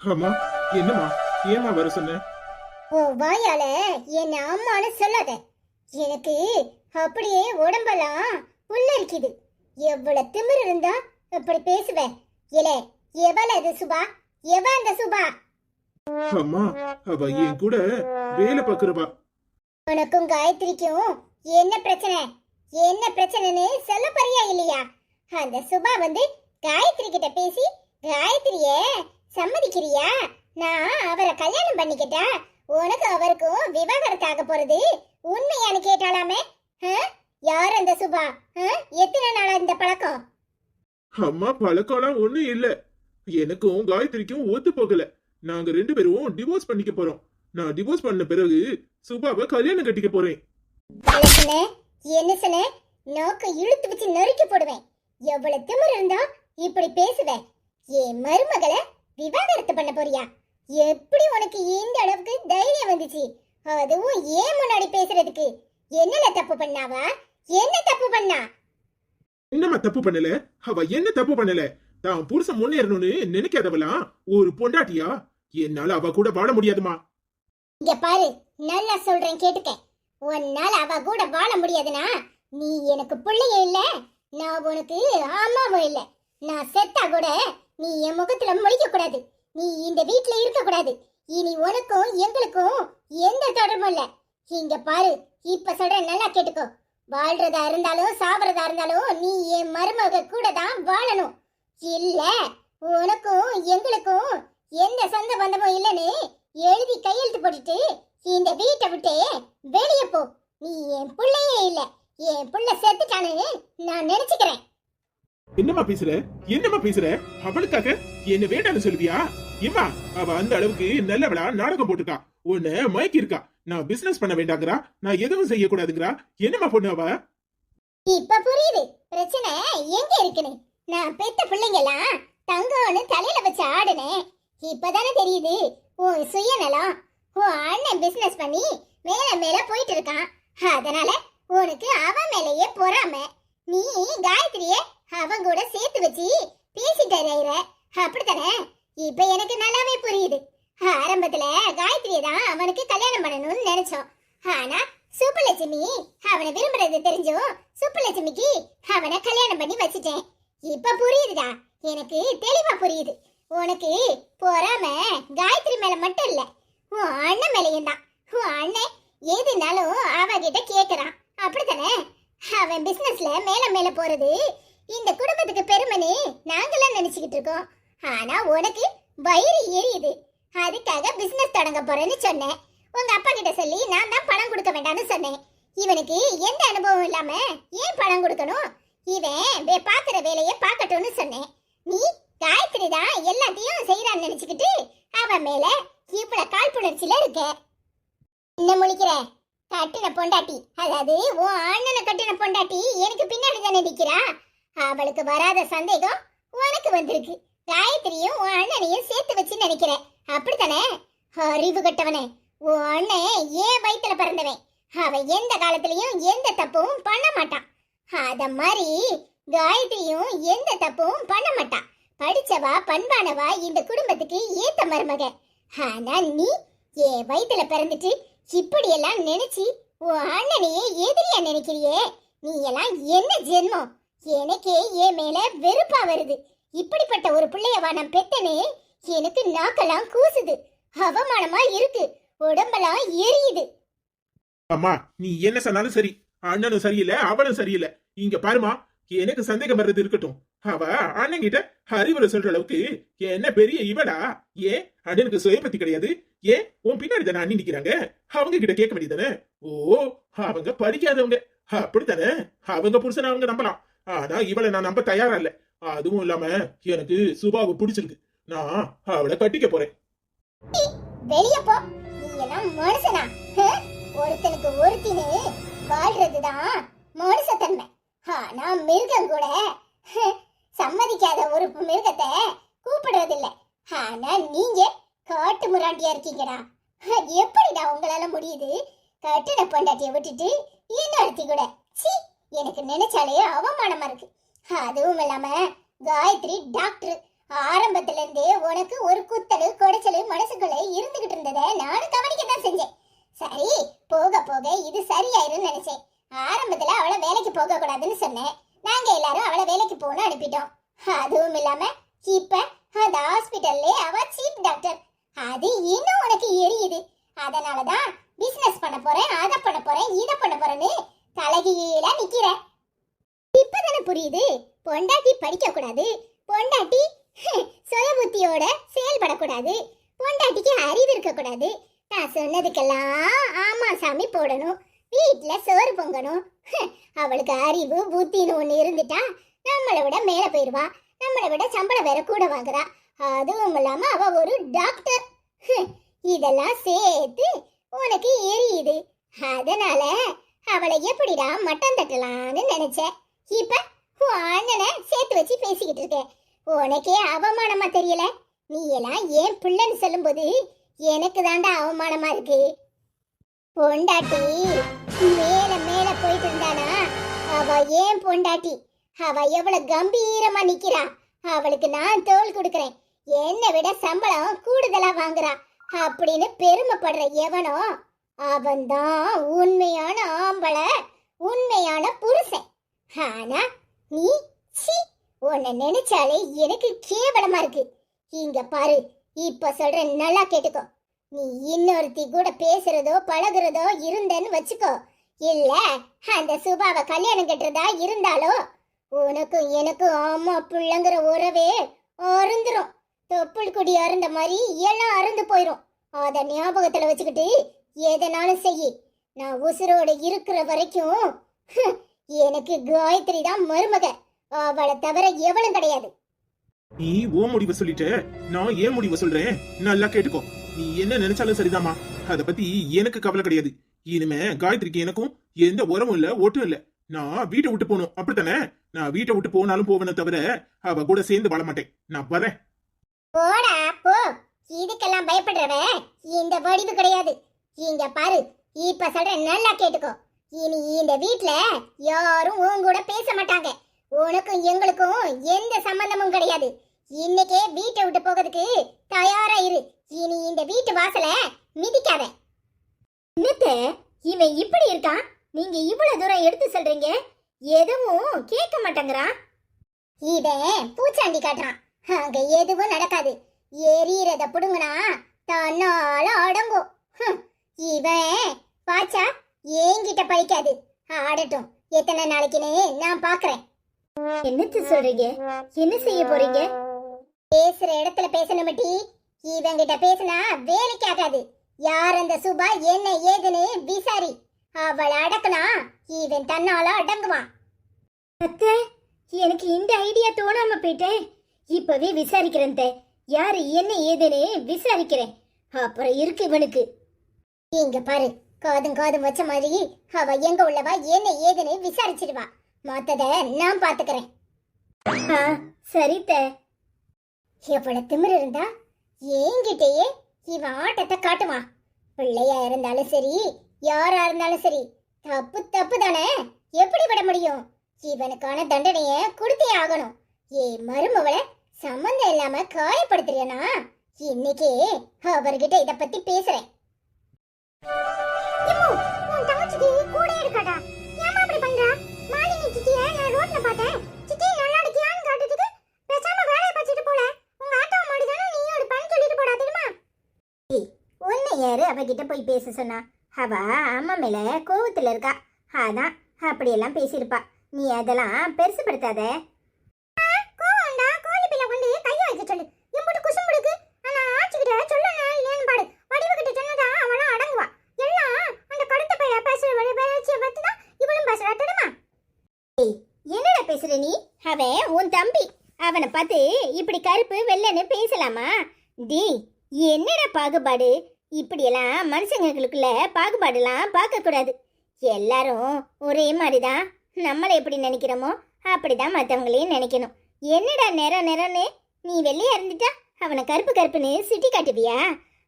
அம்மா என்னம்மா? ஏமா வர சொன்ன? உன் வாயால என்ன அம்மான்னு சொல்லாத. எனக்கு அப்படியே உடம்பெல்லாம் புல்லரிக்குது. எவ்வளவு திமிரு இருந்தா இப்படி பேசுவ? இலே எவள அது சுபா? எவ அந்த சுபா? அம்மா அவ என் கூட வேலை பாக்குறவா உனக்கும் காயத்ரிக்கும் என்ன பிரச்சனை? என்ன பிரச்சனைன்னு சொல்ல போறியா இல்லையா? அந்த சுபா வந்து காயத்ரி கிட்ட பேசி காயத்ரிய சம்மதிக்கிறியா? நான் அவரை கல்யாணம் பண்ணிக்கிட்டா உனக்கு அவருக்கும் விவாகரத்து ஆக போறது உண்மையானு கேட்டாலாமே? யார் அந்த சுபா? எத்தனை நாளா இந்த பழக்கம்? அம்மா பழக்கம்லாம் ஒண்ணும் இல்ல. எனக்கும் காயத்ரிக்கும் ஒத்து போகல. நாங்க ரெண்டு பேரும் டிவோர்ஸ் பண்ணிக்க போறோம். நான் டிவோர்ஸ் பண்ண பிறகு சுபாவை கல்யாணம் கட்டிக்க போறேன். என்ன நோக்க இழுத்து வச்சு நறுக்கி போடுவேன். எவ்வளவு திமிரு இருந்தா இப்படி பேசுவ? என் மருமகளை விவாகரத்து பண்ண போறியா? எப்படி உனக்கு இந்த அளவுக்கு தைரியம் வந்துச்சு? அதுவும் ஏன் முன்னாடி பேசுறதுக்கு? என்னல தப்பு பண்ணாவா? என்ன தப்பு பண்ணா? என்னம்மா தப்பு பண்ணல? அவ என்ன தப்பு பண்ணல? தான் புருஷன் முன்னேறணும்னு நினைக்காதவளாம் ஒரு பொண்டாட்டியா? என்னால அவ கூட வாழ முடியாதுமா. இங்க பாரு நல்லா சொல்றேன் கேட்டுக்க. உன்னால அவ கூட வாழ முடியாதுனா நீ எனக்கு பிள்ளையும் இல்ல நான் உனக்கு அம்மாவும் இல்ல. நான் செத்தா கூட நீ என் முகத்துல முழிக்க கூடாது நீ இந்த வீட்ல இருக்க கூடாது இனி உனக்கும் எங்களுக்கும் எந்த தொடர்பும் இல்ல. இங்க பாரு இப்ப சொல்ற நல்லா கேட்டுக்கோ. வாழ்றதா இருந்தாலும் சாவறதா இருந்தாலும் நீ என் மருமக கூட தான் வாழணும். இல்ல உனக்கும் எங்களுக்கும் எந்த சொந்த பந்தமும் இல்லைன்னு எழுதி கையெழுத்து போட்டுட்டு இந்த வீட்டை விட்டு வெளியே போ. நீ என் பிள்ளையே இல்ல. என் பிள்ளை செத்துட்டானு நான் நினைச்சுக்கிறேன். என்னம்மா பேசுற? என்னம்மா பேசுற? அவளுக்காக என்ன வேண்டாம்னு சொல்லுவியா? இம்மா அவ அந்த அளவுக்கு நல்லவளா நாடகம் போட்டுக்கா. உன்ன மயக்கி இருக்கா நான் பிசினஸ் பண்ண வேண்டாங்கிறா. நான் எதுவும் செய்யக்கூடாதுங்கிறா. என்னம்மா பொண்ணு அவ? இப்ப புரியுது. பிரச்சனை எங்க இருக்குன்னு? நான் பெத்த பிள்ளைங்களா தங்கம்னு தலையில வச்சு ஆடுனேன். இப்பதானே தெரியுது. உன் சுயநலம் உன் அண்ணன் பிசினஸ் பண்ணி மேல மேல போயிட்டு இருக்கான். அதனால உனக்கு அவன் மேலேயே பொறாம. நீ காயத்ரிய அவன் கூட சேர்த்து வச்சு பேசிட்டு அறியிற அப்படித்தானே? இப்ப எனக்கு நல்லாவே புரியுது. ஆரம்பத்துல காயத்ரிய தான் அவனுக்கு கல்யாணம் பண்ணணும்னு நினைச்சோம். ஆனா சுப்புலட்சுமி அவனை விரும்புறது தெரிஞ்சும் சுப்புலட்சுமிக்கு அவனை கல்யாணம் பண்ணி வச்சுட்டேன். இப்ப புரியுதுடா. எனக்கு தெளிவா புரியுது. உனக்கு பொறாம காயத்ரி மேல மட்டும் இல்ல. உன் அண்ணன் மேலையும் தான். உன் அண்ணன் எதுனாலும் அவகிட்ட கேக்குறான். அப்படித்தானே? அவன் பிசினஸ்ல மேல மேல போறது இந்த குடும்பத்துக்கு பெருமனே நாங்களாம் நினைச்சுக்கிட்டு இருக்கோம். ஆனா உனக்கு வயிறு எரியுது. அதுக்காக பிசினஸ் தொடங்க போறேன்னு சொன்னேன். உங்க அப்பா கிட்ட சொல்லி நான் தான் பணம் கொடுக்க வேண்டாம்னு சொன்னேன். இவனுக்கு எந்த அனுபவம் இல்லாம ஏன் பணம் கொடுக்கணும்? இவன் வே- பாக்குற வேலையை பார்க்கட்டும்னு சொன்னேன். நீ காயத்ரி தான் எல்லாத்தையும் செய்யறான்னு நினைச்சுக்கிட்டு அவன் மேல இவ்வளவு காழ்ப்புணர்ச்சியில இருக்க. என்ன முழிக்கிற? கட்டின பொண்டாட்டி. அதாவது உன் அண்ணனை கட்டின பொண்டாட்டி எனக்கு பின்னாடி தானே நிக்கிறா? அவளுக்கு வராத சந்தேகம் உனக்கு வந்திருக்கு. காயத்ரியும் உன் அண்ணனையும் சேர்த்து வச்சு நினைக்கிற அப்படித்தானே? அறிவு கட்டவனே உன் அண்ணன் ஏன் வயிற்றுல பிறந்தவன்? அவன் எந்த காலத்திலையும் எந்த தப்பும் பண்ண மாட்டான். அத மாதிரி காயத்ரியும் எந்த தப்பும் பண்ண மாட்டான். படிச்சவா பண்பானவா இந்த குடும்பத்துக்கு ஏத்த மருமக ஆனா நீ என் வயிற்றுல பிறந்துட்டு இப்படியெல்லாம் நினைச்சு உன் அண்ணனையே எதிரியா நினைக்கிறியே? நீ எல்லாம் என்ன ஜென்மம்? எனக்கே என் மேல வெறுப்பா வருது. இப்படிப்பட்ட ஒரு பிள்ளையவா நான் பெத்தனே. எனக்கு நாக்கெல்லாம் கூசுது. அவமானமா இருக்கு. உடம்பெல்லாம் எரியுது. அம்மா நீ என்ன சொன்னாலும் சரி. அண்ணனும் சரியில்லை அவனும் சரியில்லை. இங்க பாருமா எனக்கு சந்தேகம் வர்றது இருக்கட்டும். அவ அண்ணன் கிட்ட அறிவுரை சொல்ற அளவுக்கு என்ன பெரிய இவனா ஏன்? அண்ணனுக்கு சுயபத்தி கிடையாது. ஏன்? உன் பின்னாடி தானே அண்ணி நிக்கிறாங்க. அவங்க கிட்ட கேட்க வேண்டியதானே ஓ அவங்க படிக்காதவங்க. அப்படித்தானே? அவங்க புருஷனை அவங்க நம்பலாம். ஆனா இவளை நான் நம்ப தயாரா இல்ல அதுவும் இல்லாம எனக்கு சுபாவை பிடிச்சிருக்கு. நான் அவளை கட்டிக்க போறேன். வெளிய போ. நீ எல்லாம் மனுஷனா? ஒருத்தனுக்கு ஒருத்தினு வாழ்றதுதான் மனுஷத்தன்மை. ஆனா மிருகம் கூட சம்மதிக்காத ஒரு மிருகத்தை கூப்பிடுறதில்ல. ஆனா நீங்க காட்டு முராண்டியா இருக்கீங்கடா. எப்படிடா உங்களால முடியுது? கட்டின பொண்டாட்டிய விட்டுட்டு இன்னொருத்தி கூட. சீ எனக்கு நினைச்சாலே அவமானமா இருக்கு. அதுவும் இல்லாம காயத்ரி டாக்டர் ஆரம்பத்துல இருந்தே உனக்கு ஒரு குத்தலு கொடை மனசுக்குள்ள இருந்துகிட்டு இருந்ததை நானும் கவனிக்க தான் செஞ்சேன். சரி போக போக இது சரியாயிரும்னு நினைச்சேன். ஆரம்பத்துல அவளை வேலைக்கு போக கூடாதுன்னு சொன்னேன். நாங்க எல்லாரும் அவளை வேலைக்கு போன அனுப்பிட்டோம். அதுவும் இல்லாம இப்ப அந்த ஹாஸ்பிட்டல்லே அவ சீப் டாக்டர் அது இன்னும் உனக்கு எரியுது. அதனாலதான் பிசினஸ் பண்ண போறேன் அதை பண்ண போறேன் இதை பண்ண போறேன்னு தலைகீழ நிக்கிற. இப்பதானே புரியுது? பொண்டாட்டி படிக்க கூடாது பொண்டாட்டி சுய புத்தியோட செயல்படக்கூடாது. பொண்டாட்டிக்கு அறிவு இருக்க கூடாது நான் சொன்னதுக்கெல்லாம் ஆமா சாமி போடணும். வீட்டுல சோறு பொங்கணும். அவளுக்கு அறிவு புத்தின்னு ஒண்ணு இருந்துட்டா நம்மளை விட மேல போயிருவா. நம்மளை விட சம்பளம் வேற கூட வாங்குறா. அதுவும் இல்லாம அவ ஒரு டாக்டர். இதெல்லாம் சேர்த்து உனக்கு எரியுது. அதனால அவளை எப்படிடா மட்டம் தட்டலாம்னு நினைச்சேன் இப்ப உன் அண்ணனை சேர்த்து வச்சு பேசிக்கிட்டு இருக்கேன் உனக்கே அவமானமா தெரியல? நீ எல்லாம் ஏன் பிள்ளைன்னு சொல்லும்போது எனக்கு தாண்டா அவமானமா இருக்கு. பொண்டாட்டி மேல மேல போயிட்டு இருந்தானா? அவ ஏன் பொண்டாட்டி? அவ எவ்வளவு கம்பீரமா நிக்கிறா? அவளுக்கு நான் தோல் கொடுக்கறேன். என்னை விட சம்பளம் கூடுதலா வாங்குறா. அப்படின்னு பெருமைப்படுற எவனோ? அவன்தான் உண்மையான ஆம்பளை உண்மையான புருஷன். ஆனா நீ சி உன்னை நினைச்சாலே எனக்கு கேவலமா இருக்கு. இங்க பாரு இப்ப சொல்றேன் நல்லா கேட்டுக்கோ. நீ இன்னொருத்தி கூட பேசுறதோ பழகுறதோ இருந்தேன்னு வச்சுக்கோ. இல்ல அந்த சுபாவை கல்யாணம் கட்டுறதா இருந்தாலோ உனக்கும் எனக்கும் ஆமா பிள்ளைங்கிற உறவே அருந்துரும். தொப்புள் குடி அருந்த மாதிரி எல்லாம் அருந்து போயிரும். அத ஞாபகத்துல வச்சுக்கிட்டு எதனாலும் செய்யி நான் உசுரோட இருக்கிற வரைக்கும் எனக்கு காயத்ரி தான் மருமக. அவளை தவிர எவளும் கிடையாது. நீ ஓ முடிவை சொல்லிட்ட நான் ஏன் முடிவை சொல்றேன்? நல்லா கேட்டுக்கோ. நீ என்ன நினைச்சாலும் சரிதாம்மா. அத பத்தி எனக்கு கவலை கிடையாது. இனிமே காயத்ரிக்கு எனக்கும் எந்த உரமும் இல்ல ஒட்டும் இல்ல. நான் வீட்டை விட்டு போகணும். அப்படித்தானே? நான் வீட்டை விட்டு போனாலும் போவேனே தவிர அவ கூட சேர்ந்து வாழ மாட்டேன். நான் வரேன். போடா போ. இதுக்கெல்லாம் பயப்படுறவ இந்த வடிவு கிடையாது. இங்க பாரு இப்ப சொல்றேன் நல்லா கேட்டுக்கோ. இனி இந்த வீட்ல யாரும் உன் கூட பேச மாட்டாங்க. உனக்கும் எங்களுக்கும் எந்த சம்பந்தமும் கிடையாது. இன்னைக்கே வீட்டை விட்டு போகிறதுக்கு தயாரா இரு. இனி இந்த வீட்டு வாசல மிதிக்காத. என்னத்த? இவன் இப்படி இருக்கான்? நீங்க இவ்வளவு தூரம் எடுத்து சொல்றீங்க? எதுவும் கேட்க மாட்டேங்கிறான். இத பூச்சாண்டி காட்டுறான். அங்க எதுவும் நடக்காது. எரியறத புடுங்குனா தன்னால அடங்கும். ஹம், இவன் பாச்சா என்கிட்ட பழிக்காது. ஆடட்டும். எத்தனை நாளைக்குன்னு நான் பாக்குறேன். என்னத்த சொல்றீங்க? என்ன செய்ய போறீங்க? பேசுற இடத்துல பேசணும் டி இவங்கிட்ட பேசினா வேலைக்கு ஆகாது. யார் அந்த சுபா என்ன ஏதுன்னு விசாரி. அவளை அடக்குனா இவன் தன்னால அடங்குவான். அத்தை எனக்கு இந்த ஐடியா தோணாம போயிட்டேன் இப்பவே விசாரிக்கிறேன். யாரு என்ன ஏதுன்னு விசாரிக்கிறேன். அப்புறம் இருக்கு இவனுக்கு. இங்க பாரு காதும் காதும் வச்ச மாதிரி அவ எங்க உள்ளவா என்ன ஏதுன்னு விசாரிச்சிடுவா. மத்தத நான் பாத்துக்கிறேன். ஆ எவ்வளவு திமிர் இருந்தா என்கிட்டயே இவன் ஆட்டத்தை காட்டுவான் பிள்ளையா இருந்தாலும் சரி யாரா இருந்தாலும் சரி தப்பு தப்பு தானே. எப்படி விட முடியும்? இவனுக்கான தண்டனைய கொடுத்தே ஆகணும். ஏ மருமவளை சம்மந்தம் இல்லாம காயப்படுத்துறியனா? இன்னைக்கே அவர்கிட்ட இத பத்தி பேசுறேன். கிட்ட போய் பேச சொன்னா அவ அம்மா மேல கோவத்துல இருக்கா? அதான் அப்படியெல்லாம் பேசியிருப்பா. நீ அதெல்லாம் பெருசுபடுத்தாத சொல்லு. ஆனா கிட்ட சொன்னதா அடங்குவா. அந்த கடுத்த பேசுற வழி என்னடா பேசுற நீ? அவன் உன் தம்பி. அவனை பார்த்து இப்படி கருப்பு வெள்ளைன்னு பேசலாமா? டி என்னடா பாகுபாடு? இப்படியெல்லாம் மனுஷங்களுக்குள்ள பாகுபாடுலாம் பார்க்கக்கூடாது எல்லாரும் ஒரே மாதிரிதான். நம்மளை எப்படி நினைக்கிறோமோ அப்படிதான் மற்றவங்களையும் நினைக்கணும். என்னடா நேரம் நேரம்னு நீ வெள்ளையா இருந்துட்டா? அவனை கருப்பு கருப்புன்னு சுட்டி காட்டுவியா?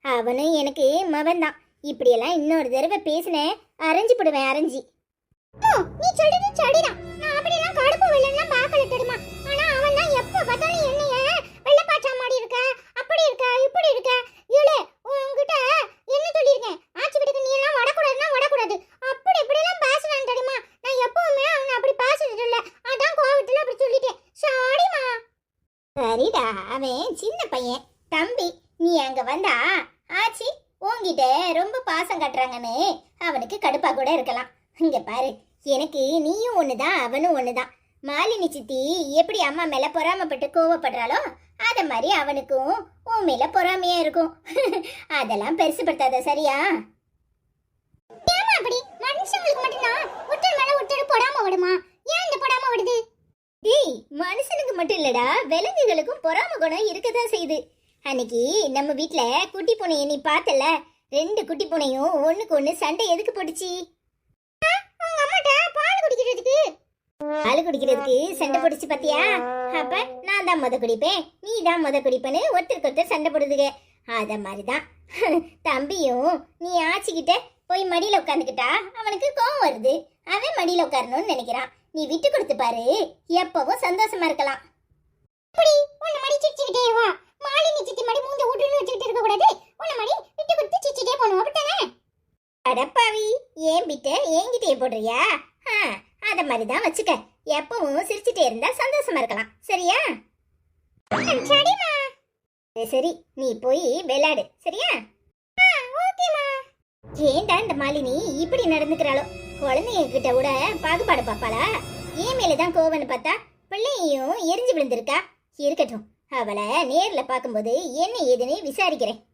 அவனும் எனக்கு மவன் தான் இப்படியெல்லாம் இன்னொரு தடவை பேசினேன் அரைஞ்சு போடுவேன் அரைஞ்சி. நீ சொல்றது சரிதான். நான் அப்படியெல்லாம் கடுப்பு வெள்ளம்லாம் பார்க்கல தெரியுமா? ஆனா அவன் தான் எப்ப பார்த்தாலும் என்னைய வெள்ளப்பாச்சா மாடி இருக்க அப்படி இருக்க இப்படி இருக்க இவளே அவன் சின்ன பையன். தம்பி நீ அங்க வந்தா? ஆச்சி உன்கிட்ட ரொம்ப பாசம் கட்டுறாங்கன்னு அவனுக்கு கடுப்பா கூட இருக்கலாம். இங்க பாரு எனக்கு நீயும் ஒண்ணுதான் அவனும் ஒண்ணுதான். மாலினி சித்தி எப்படி அம்மா மேல பொறாமப்பட்டு கோவப்படுறாளோ அத மாதிரி அவனுக்கும் உன் மேல பொறாமையா இருக்கும். அதெல்லாம் பெருசுப்படுத்தாத சரியா? அப்படி? மனுஷங்களுக்கு மட்டும்தான் ஒருத்தர் மேல ஒருத்தர் போடாம விடுமா ஏன் இந்த போடாம விடுது டேய் மனுஷனுக்கு மட்டும் இல்லடா விலங்குகளுக்கும் பொறாம குணம் இருக்கதான் செய்யுது. அன்னைக்கு நம்ம வீட்ல குட்டி பூனையை நீ பார்த்தல ரெண்டு குட்டி பூனையும் ஒண்ணுக்கு ஒண்ணு சண்டை எதுக்கு போட்டுச்சு? பால் குடிக்கிறதுக்கு. பால் சண்டை பிடிச்சி பாத்தியா? அப்ப நான் தான் முத குடிப்பேன். நீ தான் முத குடிப்பேன்னு ஒருத்தருக்கு ஒருத்தர் சண்டை போடுதுங்க. அத மாதிரிதான். தம்பியும் நீ ஆச்சிக்கிட்ட போய் மடியில உட்காந்துக்கிட்டா அவனுக்கு கோவம் வருது. அவன் மடியில உட்காரணும்னு நினைக்கிறான். நீ விட்டு கொடுத்து பாரு எப்பவும் சந்தோஷமா இருக்கலாம். இப்படி உன்னை மடி சிரிச்சுக்கிட்டே வா. மாலினி சித்தி மடி மூஞ்ச உடுன்னு வச்சுக்கிட்டு இருக்க கூடாது. உன்னை மடி விட்டு கொடுத்து சிரிச்சுட்டே போகணும் அப்படித்தானே? அடப்பாவி ஏன் பிட்ட ஏங்கிட்டே போடுறியா? ஆ, அத மாதிரி தான் வச்சுக்க. எப்பவும் சிரிச்சுட்டே இருந்தா சந்தோஷமா இருக்கலாம். சரியா? சரிம்மா. சரி, சரி நீ போய் விளையாடு. சரியா? ஓகேம்மா. ஏன்டா இந்த மாலினி இப்படி நடந்துக்கிறாளோ? குழந்தைங்க கிட்ட கூட பாகுபாடு பாப்பாளா ஏன் மேலதான் கோவம்னு பார்த்தா பிள்ளையும் எரிஞ்சு விழுந்திருக்கா? இருக்கட்டும். அவளை நேரில் பார்க்கும்போது என்ன ஏதுன்னு விசாரிக்கிறேன்.